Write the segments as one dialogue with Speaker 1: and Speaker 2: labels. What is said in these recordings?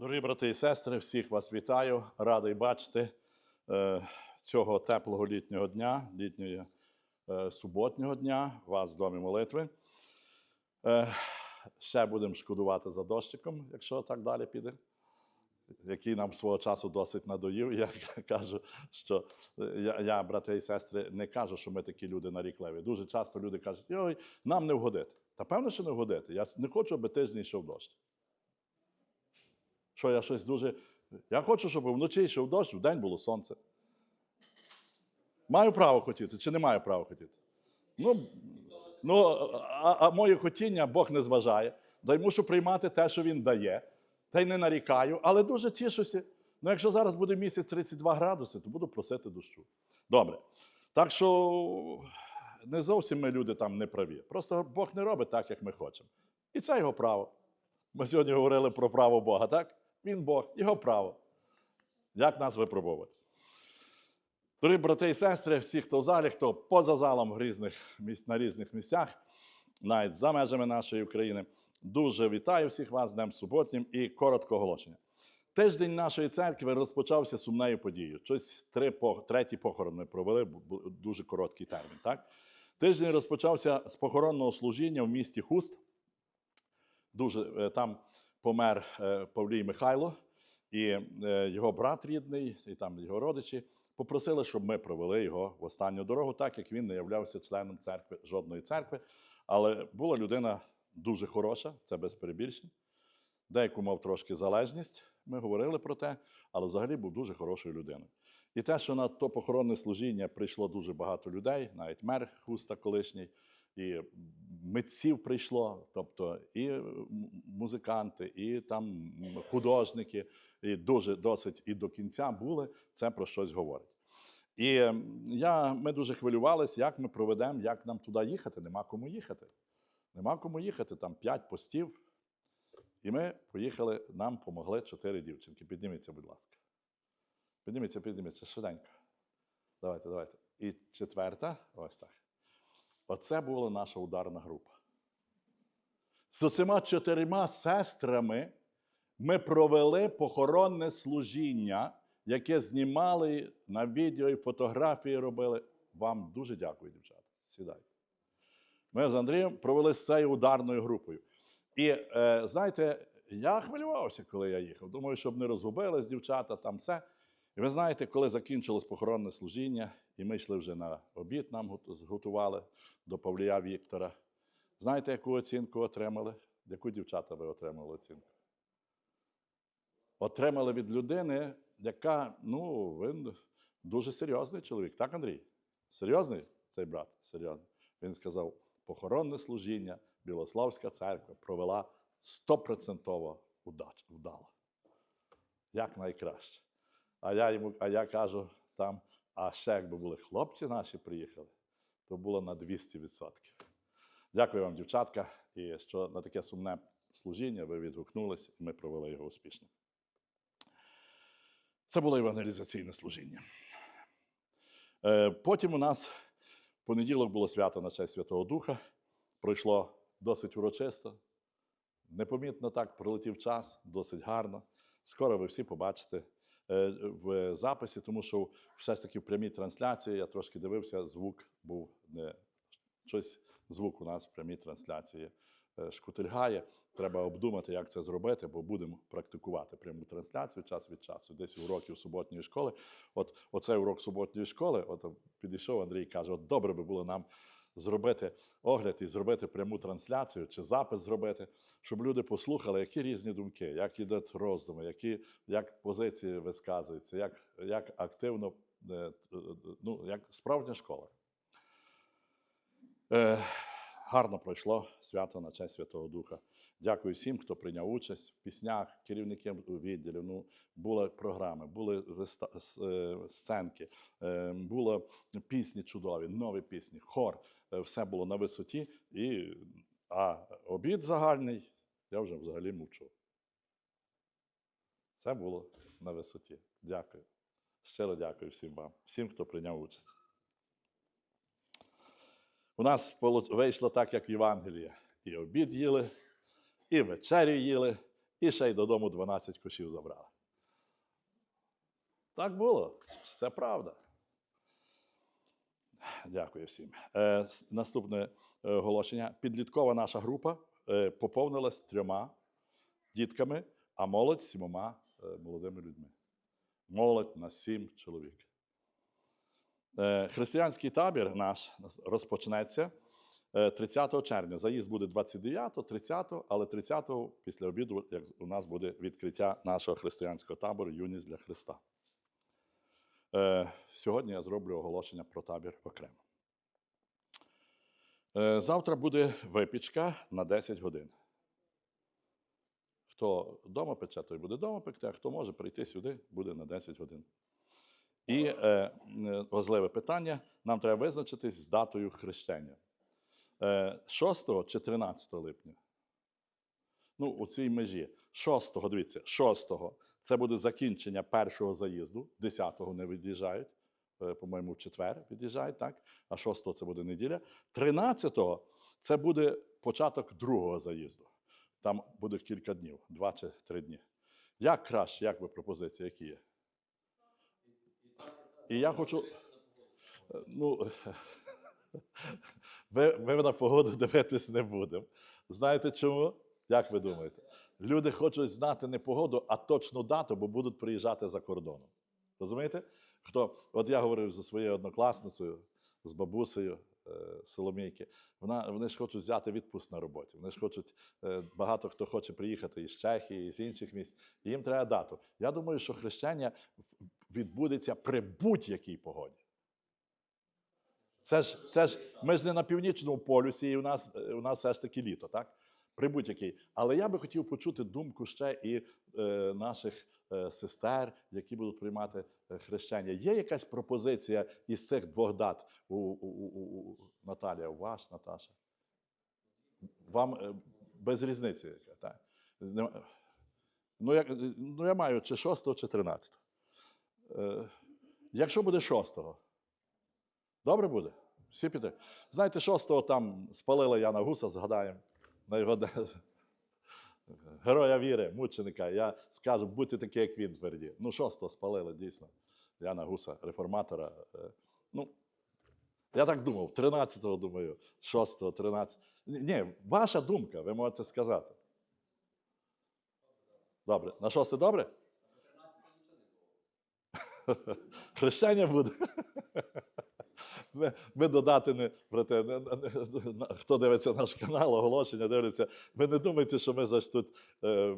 Speaker 1: Дорогі брати і сестри, всіх вас вітаю. Радий бачити е, цього теплого літнього дня, літнього е, суботнього дня, вас в домі молитви. Е, ще будемо шкодувати за дощиком, якщо так далі піде, який нам свого часу досить надоїв. Я кажу, що я, я, брати і сестри, не кажу, що ми такі люди нарікливі. Дуже часто люди кажуть, ой, нам не вгодити. Та певно, що не вгодити. Я не хочу, аби тиждень йшов дощ. Що я щось дуже. Я хочу, щоб вночі йшов дощ, вдень було сонце. Маю право хотіти чи не маю права хотіти? Ну, ну а, а моє хотіння Бог не зважає. Дай мушу приймати те, що Він дає. Та й не нарікаю, але дуже тішуся. Ну, якщо зараз буде місяць 32 градуси, то буду просити дощу. Добре. Так що не зовсім ми люди там не праві. Просто Бог не робить так, як ми хочемо. І це його право. Ми сьогодні говорили про право Бога, так? Він Бог, його право. Як нас випробовувати? Дорогі брати і сестри, всі, хто в залі, хто поза залом різних, на різних місцях, навіть за межами нашої України, дуже вітаю всіх вас з Днем суботнім і коротко оголошення. Тиждень нашої церкви розпочався сумною подією. Щось три, третій похорон ми провели, дуже короткий термін. Так? Тиждень розпочався з похоронного служіння в місті Хуст. Дуже е, там помер е, Павлій Михайло, і е, його брат рідний, і там його родичі попросили, щоб ми провели його в останню дорогу, так як він не являвся членом церкви, жодної церкви. Але була людина дуже хороша, це без перебільшень. Деяку мав трошки залежність, ми говорили про те, але взагалі був дуже хорошою людиною. І те, що на то похоронне служіння прийшло дуже багато людей, навіть мер Хуста колишній, і митців прийшло, тобто і музиканти, і там художники, і дуже досить і до кінця були, це про щось говорить. І я, ми дуже хвилювалися, як ми проведемо, як нам туди їхати. Нема кому їхати. Нема кому їхати, там п'ять постів. І ми поїхали, нам помогли чотири дівчинки. Підніміться, будь ласка. Підніміться, підніміться, швиденько. Давайте, давайте. І четверта, ось так. Оце була наша ударна група. З оцима чотирма сестрами ми провели похоронне служіння, яке знімали на відео і фотографії робили. Вам дуже дякую, дівчата. Сідайте. Ми з Андрієм провели з цією ударною групою. І е, знаєте, я хвилювався, коли я їхав. Думаю, щоб не розгубились дівчата, там все. Ви знаєте, коли закінчилось похоронне служіння, і ми йшли вже на обід, нам гот- зготували до Павлія Віктора. Знаєте, яку оцінку отримали? Яку дівчата ви отримали оцінку? Отримали від людини, яка, ну, він дуже серйозний чоловік. Так, Андрій? Серйозний цей брат? Серйозний. Він сказав, похоронне служіння Білославська церква провела стопроцентово вдало. Як найкраще. А я йому, а я кажу там, а ще якби були хлопці наші приїхали, то було на 200%. Дякую вам, дівчатка, і що на таке сумне служіння ви відгукнулися, і ми провели його успішно. Це було евангелізаційне служіння. Е, Потім у нас в понеділок було свято на честь Святого Духа. Пройшло досить урочисто. Непомітно так пролетів час, досить гарно. Скоро ви всі побачите в записі, тому що все ж таки в прямій трансляції я трошки дивився, звук був не щось. Звук у нас в прямій трансляції е, шкутильгає. Треба обдумати, як це зробити, бо будемо практикувати пряму трансляцію час від часу, десь уроків суботньої школи. От оцей урок суботньої школи, от підійшов Андрій і каже: от добре би було нам зробити огляд і зробити пряму трансляцію чи запис зробити, щоб люди послухали, які різні думки, як ідуть роздуми, які, як позиції висказуються, як, як активно, е, е, ну, як справжня школа. Е, гарно пройшло свято на честь Святого Духа. Дякую всім, хто прийняв участь в піснях, керівникам відділів. Ну, були програми, були е, сценки, е, були пісні чудові, нові пісні, хор. Е, Все було на висоті. І, а обід загальний, я вже взагалі мовчу. Це було на висоті. Дякую. Щиро дякую всім вам, всім, хто прийняв участь. У нас вийшло так, як в Євангелії. І обід їли, і вечерю їли, і ще й додому 12 кошів забрали. Так було. Це правда. Дякую всім. Е, наступне е, оголошення. Підліткова наша група е, поповнилась трьома дітками, а молодь сімома е, молодими людьми. Молодь на сім чоловік. Е, християнський табір наш розпочнеться е, 30 червня. Заїзд буде 29, 30, але 30 після обіду як у нас буде відкриття нашого християнського табору Юність для Христа. Е, Сьогодні я зроблю оголошення про табір окремо. Е, Завтра буде випічка на 10 годин. Хто вдома пече, той буде вдома пекти, а хто може прийти сюди, буде на 10 годин. І е, е, важливе питання: нам треба визначитись з датою хрещення. Е, 6 чи 13 липня? Ну, у цій межі. 6, дивіться, 6 це буде закінчення першого заїзду, 10-го не від'їжджають, е, по-моєму, в четвер від'їжджають, так? А 6 це буде неділя. 13-го це буде початок другого заїзду. Там буде кілька днів, два чи три дні. Як краще, як ви пропозиції, які є? І я хочу. е, Ну, ми, ми на погоду дивитись не будемо. Знаєте чому? Як ви думаєте? Люди хочуть знати не погоду, а точну дату, бо будуть приїжджати за кордоном. Розумієте? Хто, от я говорив зі своєю однокласницею, з бабусею е, Соломійки. Вона, вони ж хочуть взяти відпуск на роботі. Вони ж хочуть, е, багато хто хоче приїхати із Чехії, з інших місць. І їм треба дату. Я думаю, що хрещення відбудеться при будь-якій погоді. Це ж, це ж, ми ж не на північному полюсі, і у нас, е, у нас все ж таки літо, так? При будь-якій. Але я би хотів почути думку ще і е, наших е, сестер, які будуть приймати е, хрещення. Є якась пропозиція із цих двох дат у, у, у, у, Наталія, у вас, Наташа? Вам е, без різниці, яка, так? Ну, як, ну, я маю чи 6, чи 13. Е, якщо буде 6, добре буде? Всі піде. Знаєте, 6-го там спалила Яна Гуса, згадаємо. На його героя віри, мученика. Я скажу, будьте такі, як він тверді. Ну, 6-го спалили, дійсно. Яна Гуса, реформатора. Е, Ну, я так думав, 13-го думаю, 6-го, 13-го. Ні, ваша думка, ви можете сказати. Добре. На 6 добре? Хрещення буде. Ми, ми додати не брате, не, не, хто дивиться наш канал, оголошення дивиться. Ви не думайте, що ми зараз тут е, е,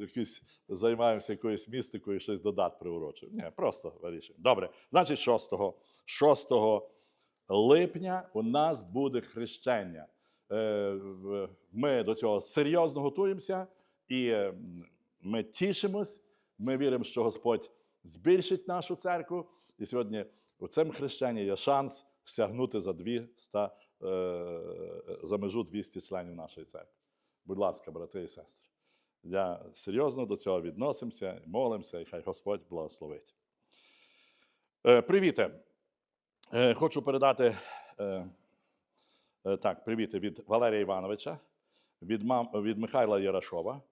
Speaker 1: якісь займаємося якоюсь містикою, щось додати приурочуємо. Ні, просто вирішуємо. Добре. Значить, 6, 6 липня у нас буде хрещення. Е, Ми до цього серйозно готуємося і е, ми тішимось. Ми віримо, що Господь збільшить нашу церкву. І сьогодні у цьому хрещенні є шанс сягнути за 200, е, за межу 200 членів нашої церкви. Будь ласка, брати і сестри. Я серйозно до цього відносимося, молимося, і хай Господь благословить. Е, Привіти. Е, Хочу передати так, привіти від Валерія Івановича, від, мам, від Михайла Ярашова,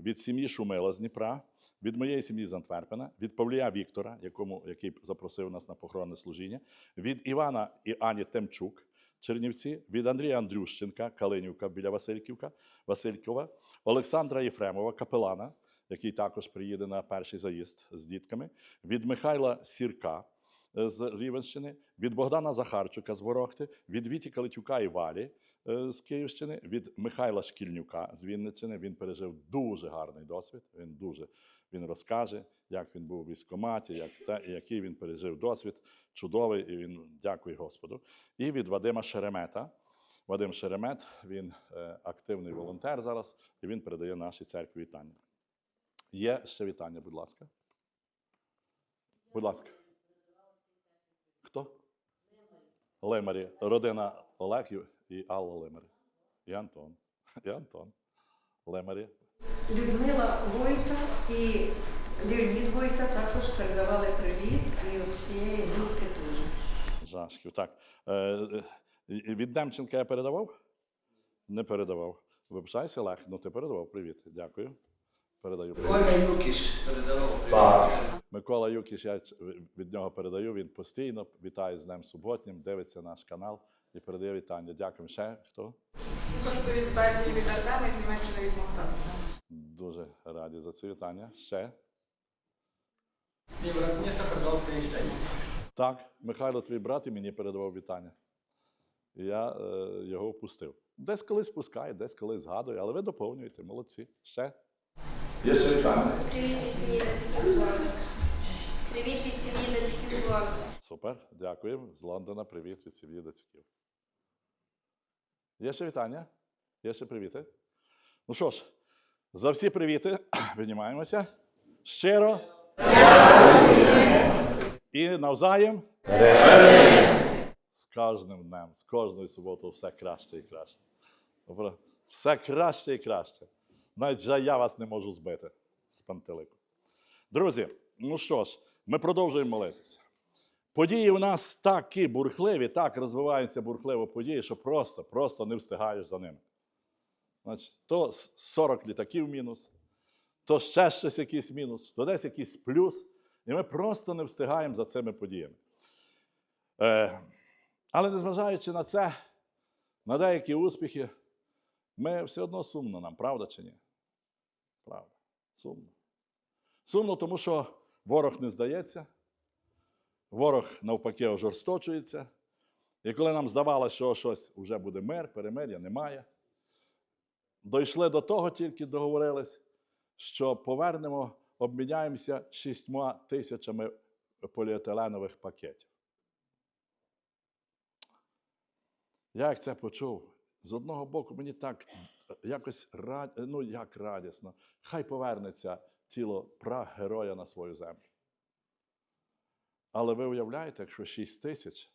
Speaker 1: від сім'ї Шумила з Дніпра, від моєї сім'ї з Антверпена, від Павлія Віктора, якому, який запросив нас на похоронне служіння, від Івана і Ані Темчук, Чернівці, від Андрія Андрющенка, Калинівка біля Васильківка, Василькова, Олександра Єфремова, капелана, який також приїде на перший заїзд з дітками, від Михайла Сірка е, з Рівенщини, від Богдана Захарчука з Ворохти, від Віті Калитюка і Валі з Київщини, від Михайла Шкільнюка з Вінниччини. Він пережив дуже гарний досвід. Він дуже він розкаже, як він був у військкоматі, як і який він пережив досвід. Чудовий, і він дякує Господу. І від Вадима Шеремета. Вадим Шеремет, він е, активний волонтер зараз, і він передає нашій церкві вітання. Є ще вітання, будь ласка. Будь ласка. Хто? Лемарі. Родина Олег і Алла Лемарі. І Антон. І Антон. Лемарі.
Speaker 2: Людмила Войта і Леонід Войта також передавали привіт і всієї групи теж.
Speaker 1: Жашків. Так. Е, е, від Демченка я передавав? Не передавав. Вибачайся, Олег, ну ти передавав. Привіт. Дякую. передаю привіт.
Speaker 3: Коля Юкіш передавав привіт.
Speaker 1: Так. Микола Юкіш, я від нього передаю. Він постійно вітає з Днем суботнім, дивиться наш канал і передає вітання. Дякую. Ще хто?
Speaker 4: Від Артема і Німеччини від Мохтара.
Speaker 1: Дуже раді за це вітання. Ще.
Speaker 3: Мій брат Міша передав привіт.
Speaker 1: Так, Михайло, твій брат і мені передавав вітання. І я е, його впустив. Десь колись пускає, десь колись згадує, але ви доповнюєте, молодці. Ще. Є ще вітання.
Speaker 5: Привіт від сім'ї Дацьких Привіт від сім'ї Злоби.
Speaker 1: Супер, дякую. З Лондона привіт від сім'ї Дацьків. Є ще вітання? Є ще привіти? Ну що ж, за всі привіти піднімаємося. Щиро. І навзаєм. З кожним днем, з кожною суботою все краще і краще. Все краще і краще. Навіть я вас не можу збити з пантелику. Друзі, ну що ж, ми продовжуємо молитися. Події у нас такі бурхливі, так розвиваються бурхливо події, що просто, просто не встигаєш за ними. Значить, то 40 літаків мінус, то ще щось якийсь мінус, то десь якийсь плюс. І ми просто не встигаємо за цими подіями. Е, але незважаючи на це, на деякі успіхи, ми все одно сумно нам, правда чи ні? Правда, сумно. Сумно, тому що ворог не здається, ворог навпаки ожорсточується. І коли нам здавалося, що щось вже буде мир, перемир'я немає. Дійшли до того, тільки договорились, що повернемо, обміняємося шістьма тисячами поліетиленових пакетів. Я як це почув, з одного боку, мені так якось ну, як радісно. Хай повернеться тіло прах героя на свою землю. Але ви уявляєте, якщо 6 тисяч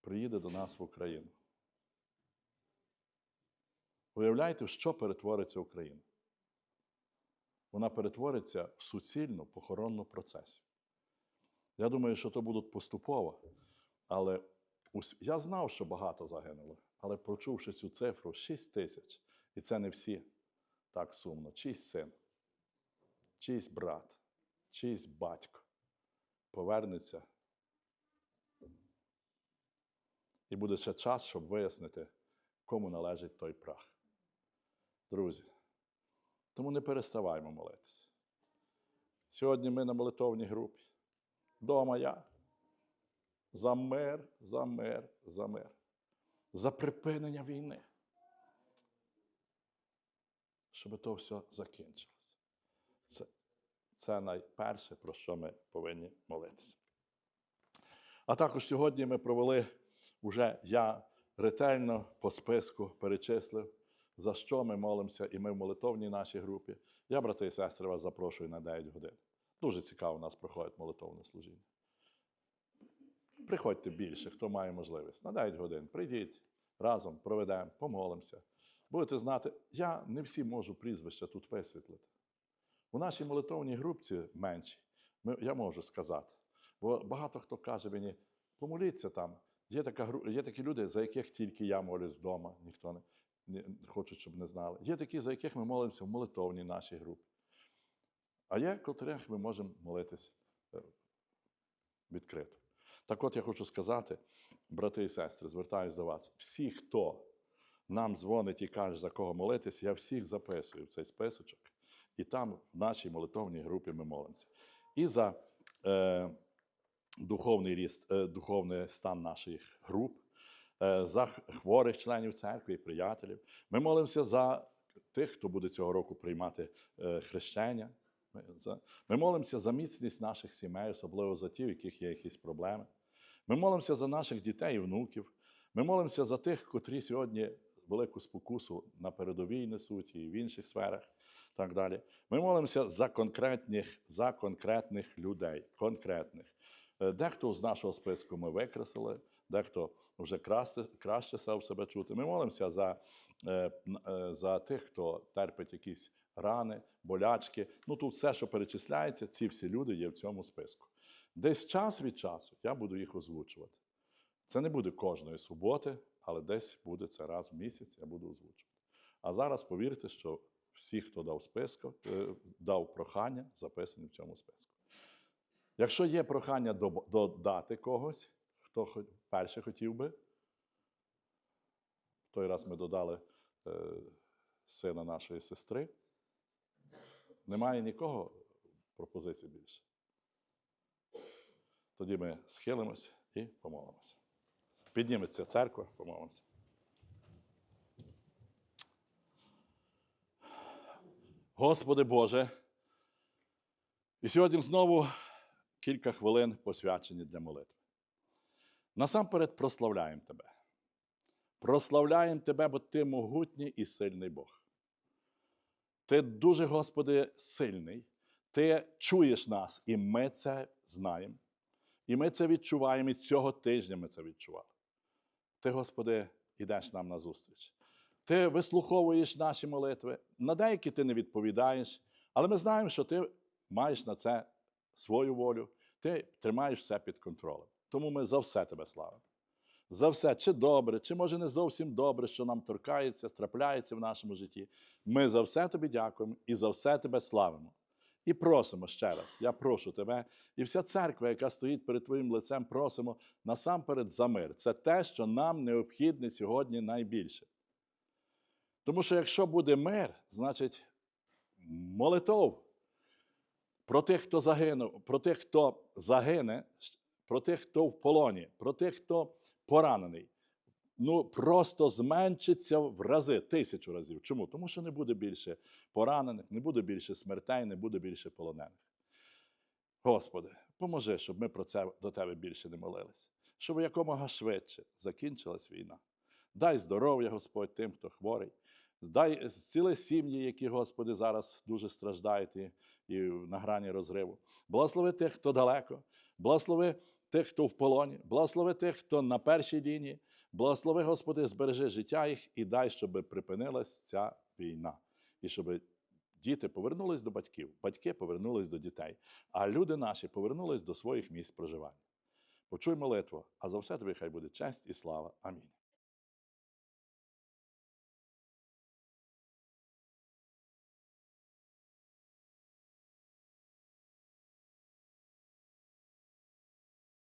Speaker 1: приїде до нас в Україну. Уявляєте, що перетвориться Україна? Вона перетвориться в суцільну похоронну процесію. Я думаю, що то будуть поступово, але я знав, що багато загинуло, але почувши цю цифру 6 тисяч, і це не всі так сумно, чийсь син, чийсь брат, чийсь батько повернеться. І буде ще час, щоб вияснити, кому належить той прах. Друзі, тому не переставаймо молитися. Сьогодні ми на молитовній групі. Дома я. За мир, за мир, за мир. За припинення війни. Щоб то все закінчилося. Це, це найперше, про що ми повинні молитися. А також сьогодні ми провели вже я ретельно по списку перечислив, за що ми молимося, і ми в молитовній нашій групі. Я, брати і сестри, вас запрошую на 9 годин. Дуже цікаво у нас проходить молитовне служіння. Приходьте більше, хто має можливість. На 9 годин прийдіть разом, проведемо, помолимося. Будете знати, я не всі можу прізвища тут висвітлити. У нашій молитовній групці менші, я можу сказати. Бо багато хто каже мені, помоліться там. Є, така, є такі люди, за яких тільки я молюсь вдома, ніхто не, не хоче, щоб не знали. Є такі, за яких ми молимося в молитовній нашій групі. А є, котрих ми можемо молитись е, відкрито. Так от я хочу сказати, брати і сестри, звертаюся до вас. Всі, хто нам дзвонить і каже, за кого молитись, я всіх записую в цей списочок. І там в нашій молитовній групі ми молимося. І за е, духовний ріст, е, духовний стан наших груп, е, за хворих членів церкви і приятелів. Ми молимося за тих, хто буде цього року приймати е, хрещення. Ми, за, ми молимося за міцність наших сімей, особливо за ті, у яких є якісь проблеми. Ми молимося за наших дітей і внуків. Ми молимося за тих, котрі сьогодні велику спокусу на передовій несуть і в інших сферах. Так далі. Ми молимося за конкретних, за конкретних людей, конкретних. Е, Дехто з нашого списку ми викреслили, дехто вже краще, краще себе чути. Ми молимося за, е, е, за тих, хто терпить якісь рани, болячки. Ну тут все, що перечисляється, ці всі люди є в цьому списку. Десь час від часу я буду їх озвучувати. Це не буде кожної суботи, але десь буде це раз в місяць, я буду озвучувати. А зараз повірте, що всіх, хто дав списку, е, дав прохання, записані в цьому списку. Якщо є прохання додати когось, хто перше хотів би, в той раз ми додали е, сина нашої сестри. Немає нікого пропозицій більше. Тоді ми схилимося і помолимося. Підніметься церква, помолимося. Господи Боже, і сьогодні знову кілька хвилин посвячені для молитви. Насамперед прославляємо Тебе. Прославляємо Тебе, бо Ти могутній і сильний Бог. Ти дуже, Господи, сильний. Ти чуєш нас, і ми це знаємо. І ми це відчуваємо, і цього тижня ми це відчували. Ти, Господи, йдеш нам на зустріч. Ти вислуховуєш наші молитви. На деякі ти не відповідаєш, але ми знаємо, що ти маєш на це свою волю, ти тримаєш все під контролем. Тому ми за все тебе славимо. За все, чи добре, чи може не зовсім добре, що нам торкається, трапляється в нашому житті. Ми за все тобі дякуємо і за все тебе славимо. І просимо ще раз, я прошу тебе, і вся церква, яка стоїть перед твоїм лицем, просимо насамперед за мир. Це те, що нам необхідне сьогодні найбільше. Тому що якщо буде мир, значить молитов про тих, хто загинув, про тих, хто загине, про тих, хто в полоні, про тих, хто поранений. Ну, просто зменшиться в рази, тисячу разів. Чому? Тому що не буде більше поранених, не буде більше смертей, не буде більше полонених. Господи, поможи, щоб ми про це до Тебе більше не молилися, щоб якомога швидше закінчилась війна. Дай здоров'я, Господь, тим, хто хворий. Дай зціли сім'ї, які, Господи, зараз дуже страждають і, і на грані розриву. Благослови тих, хто далеко, благослови тих, хто в полоні, благослови тих, хто на першій лінії. Благослови, Господи, збережи життя їх і дай, щоб припинилась ця війна. І щоб діти повернулись до батьків, батьки повернулись до дітей, а люди наші повернулись до своїх місць проживання. Почуй молитву, а за все тобі хай буде честь і слава. Амінь.